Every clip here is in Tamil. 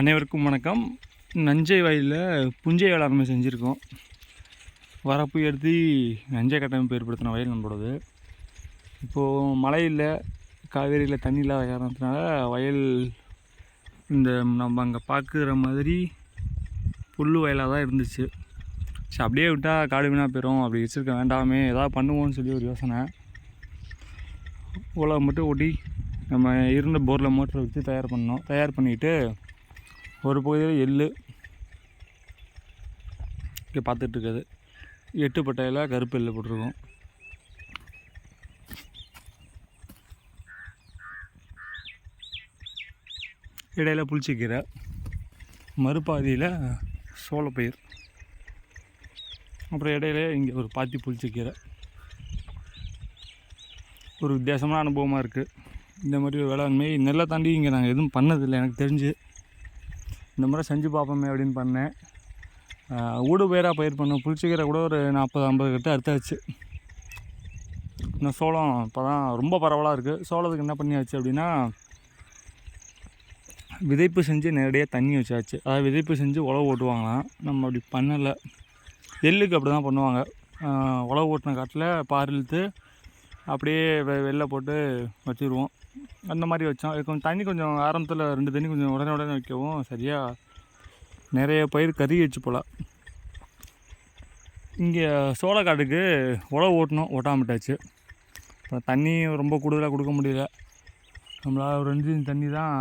அனைவருக்கும் வணக்கம். நஞ்சை வயலில் புஞ்சை வேளாண்மை செஞ்சுருக்கோம். வரப்பு எடுத்து நஞ்சை கட்டமைப்பு ஏற்படுத்தின வயல் நம்மளோடது இப்போது மழை இல்லை காவேரியில் தண்ணி இல்லாத காரணத்தினால வயல் இந்த நம்ம அங்கே பார்க்குற மாதிரி புல் வயலாக தான் இருந்துச்சு. சரி அப்படியே விட்டால் காடு வீணாக போயிடும் அப்படி வச்சுருக்க வேண்டாமே எதாவது பண்ணுவோம்னு சொல்லி ஒரு யோசனை. உலகம் மட்டும் ஓட்டி நம்ம இருந்த போரில் மோட்டரை வச்சு தயார் பண்ணோம். தயார் பண்ணிவிட்டு ஒரு பகுதியில் எள்ளு இங்கே பார்த்துட்ருக்குது. எட்டு பட்டையில் கருப்பு எள்ளு போட்டிருக்கோம். இடையில புளிச்சக்கீரை மறுபாதியில் சோளப்பயிர் அப்புறம் இடையில இங்கே ஒரு பாத்தி புளிச்சிக்கீரை. ஒரு வித்தியாசமான அனுபவமாக இருக்குது இந்த மாதிரி ஒரு வேளாண்மை நெல்லை தாண்டி இங்கே நாங்கள் எதுவும் பண்ணதில்லை எனக்கு தெரிஞ்சு. இந்த முறை செஞ்சு பார்ப்போமே அப்படின்னு பண்ணேன். ஊடு பயிராக பயிர் பண்ணோம். புளிச்சிக்கீரை கூட ஒரு நாற்பது ஐம்பது கிட்ட அறுத்தாச்சு. இன்னும் சோளம் இப்போ தான் ரொம்ப பரவலாக இருக்குது சோளத்துக்கு என்ன பண்ணியாச்சு அப்படின்னா விதைப்பு செஞ்சு நேரடியாக தண்ணி வச்சாச்சு. அதாவது விதைப்பு செஞ்சு உழவு ஓட்டுவாங்களாம். நம்ம அப்படி பண்ணலை. எள்ளுக்கு அப்படி தான் பண்ணுவாங்க உழவு ஓட்டின காட்டில் பார் இழுத்து அப்படியே வெ வெளில போட்டு வச்சுருவோம். அந்த மாதிரி வச்சோம். இது கொஞ்சம் தண்ணி கொஞ்சம் ஆரம்பத்தில் ரெண்டு தண்ணி கொஞ்சம் உடனே உடனே வைக்கவும் சரியாக நிறைய பயிர் கருகிடுச்சு போல். இங்கே சோளக்காட்டுக்கு உழவு ஓட்டணும் ஓட்டாமட்டாச்சு. அப்புறம் தண்ணி ரொம்ப கூடுதலாக கொடுக்க முடியல. நம்மளால் ஒரு ரெண்டு இன்ச்சு தண்ணி தான்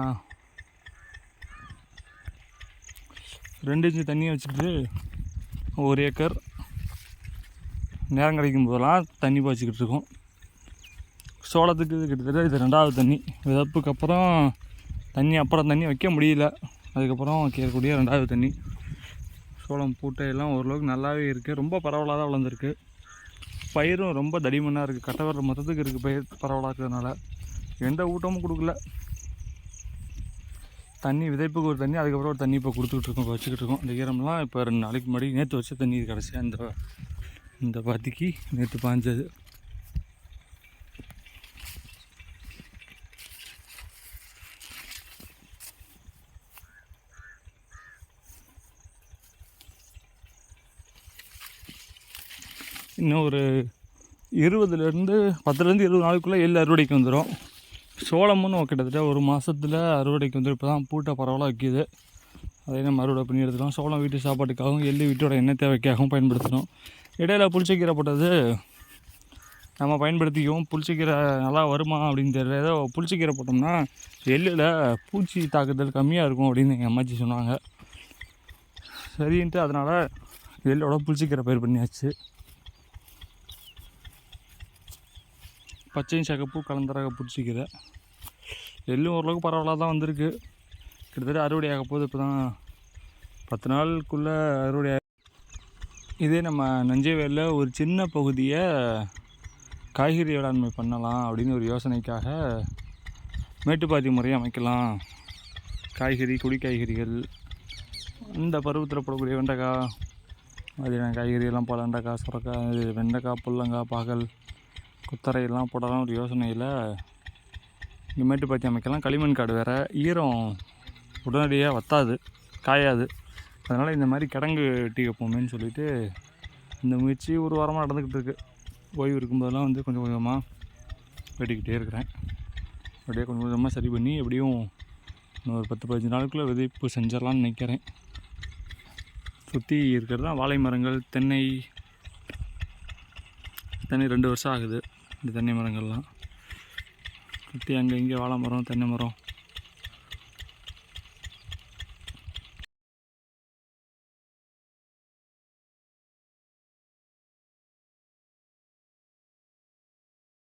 ரெண்டு இன்ச்சு தண்ணியை வச்சுட்டு ஒரு ஏக்கர் நேரம் கிடைக்கும் போதெல்லாம் தண்ணி பாய்ச்சிக்கிட்டு இருக்கோம். சோளத்துக்கு இது கிட்டத்தட்ட இது ரெண்டாவது தண்ணி. விதப்புக்கு அப்புறம் தண்ணி அப்புறம் தண்ணி வைக்க முடியல. அதுக்கப்புறம் வைக்கக்கூடிய ரெண்டாவது தண்ணி. சோளம் பூட்டையெல்லாம் ஓரளவுக்கு நல்லாவே இருக்குது ரொம்ப பரவலாக தான் வளர்ந்துருக்கு. பயிரும் ரொம்ப தடிமனாக இருக்குது கட்டை வர மொத்தத்துக்கு இருக்குது பயிர் பரவலாக இருக்கிறதுனால எந்த ஊட்டமும் கொடுக்கல. தண்ணி விதைப்புக்கு ஒரு தண்ணி அதுக்கப்புறம் ஒரு தண்ணி இப்போ கொடுத்துக்கிட்டு இருக்கோம் வச்சுக்கிட்டு இருக்கோம். இந்த ஈரம்லாம் இப்போ ரெண்டு நாளைக்கு முன்னாடி நேற்று வச்ச தண்ணி இது கடைசியாக இந்த இந்த பாத்திக்கு நேற்று பாஞ்சது. இன்னும் ஒரு இருபதுலேருந்து பத்துலேருந்து இருபது நாளுக்குள்ளே எள் அறுவடைக்கு வந்துடும் சோளமும் கிட்டத்தட்ட ஒரு மாதத்தில் அறுவடைக்கு வந்துடும் இப்போ தான் பூட்டை பரவலாக வைக்கிது அதை நம்ம அறுவடை பண்ணி எடுத்துக்கலாம் சோளம் வீட்டு சாப்பாட்டுக்காகவும் எள்ளு வீட்டோட எண்ணெய் தேவைக்காகவும் பயன்படுத்தணும் இடையில புளிச்சக்கீரை போட்டது நம்ம பயன்படுத்திக்குவோம். புளிச்சக்கீரை நல்லா வருமா அப்படின்னு தெரியல. ஏதோ புளிச்சக்கீரை போட்டோம்னா எள்ளில் பூச்சி தாக்குதல் கம்மியாக இருக்கும் அப்படின்னு எங்கள் அம்மாச்சி சொன்னாங்க. சரின்ட்டு அதனால் எள்ளோட புளிச்சக்கீரை பயிர் பண்ணியாச்சு. பச்சையும் சகப்பு கலந்தராக பிடிச்சிக்கிற எள்ளும் ஓரளவுக்கு பரவலாக தான் வந்திருக்கு. கிட்டத்தட்ட அறுவடை ஆக போகுது இப்போ தான் பத்து நாளுக்குள்ளே அறுவடை இதே நம்ம நஞ்சைவேலில் ஒரு சின்ன பகுதியை காய்கறி வேளாண்மை பண்ணலாம் அப்படின்னு ஒரு யோசனைக்காக மேட்டுப்பாத்தி முறையை அமைக்கலாம். காய்கறி கொடி காய்கறிகள் இந்த பருவத்தில் போடக்கூடிய வெண்டைக்காய் மாதிரியான காய்கறியெல்லாம் போல வெண்டைக்காய் சுரக்காய் வெண்டைக்காய் புல்லங்காய் பாகல் குத்தரையெல்லாம் போடலாம் ஒரு யோசனையில். இங்கே மேட்டுப்பாத்தி அமைக்கலாம். களிமண் காடு வேறு. ஈரம் உடனடியாக வத்தாது காயாது. அதனால் இந்த மாதிரி கிடங்கு டீ வைப்போமேன்னு சொல்லிட்டு இந்த முயற்சி ஒரு வாரமாக நடந்துக்கிட்டு இருக்குது ஓய்வு இருக்கும்போதெல்லாம் வந்து கொஞ்சம் கொஞ்சமாக வெட்டிக்கிட்டே இருக்கிறேன். அப்படியே கொஞ்சம் கொஞ்சமாக சரி பண்ணி எப்படியும் இன்னும் ஒரு பத்து பதினஞ்சு நாளுக்குள்ளே விதைப்பு செஞ்சிடலாம்னு நினைக்கிறேன். சுற்றி இருக்கிறது தான் வாழை மரங்கள் தென்னை தென்னை ரெண்டு வருஷம் ஆகுது. இந்த தென்னை மரங்கள்லாம். சுற்றி அங்கே இங்கே வாழை மரம் தென்னை மரம்.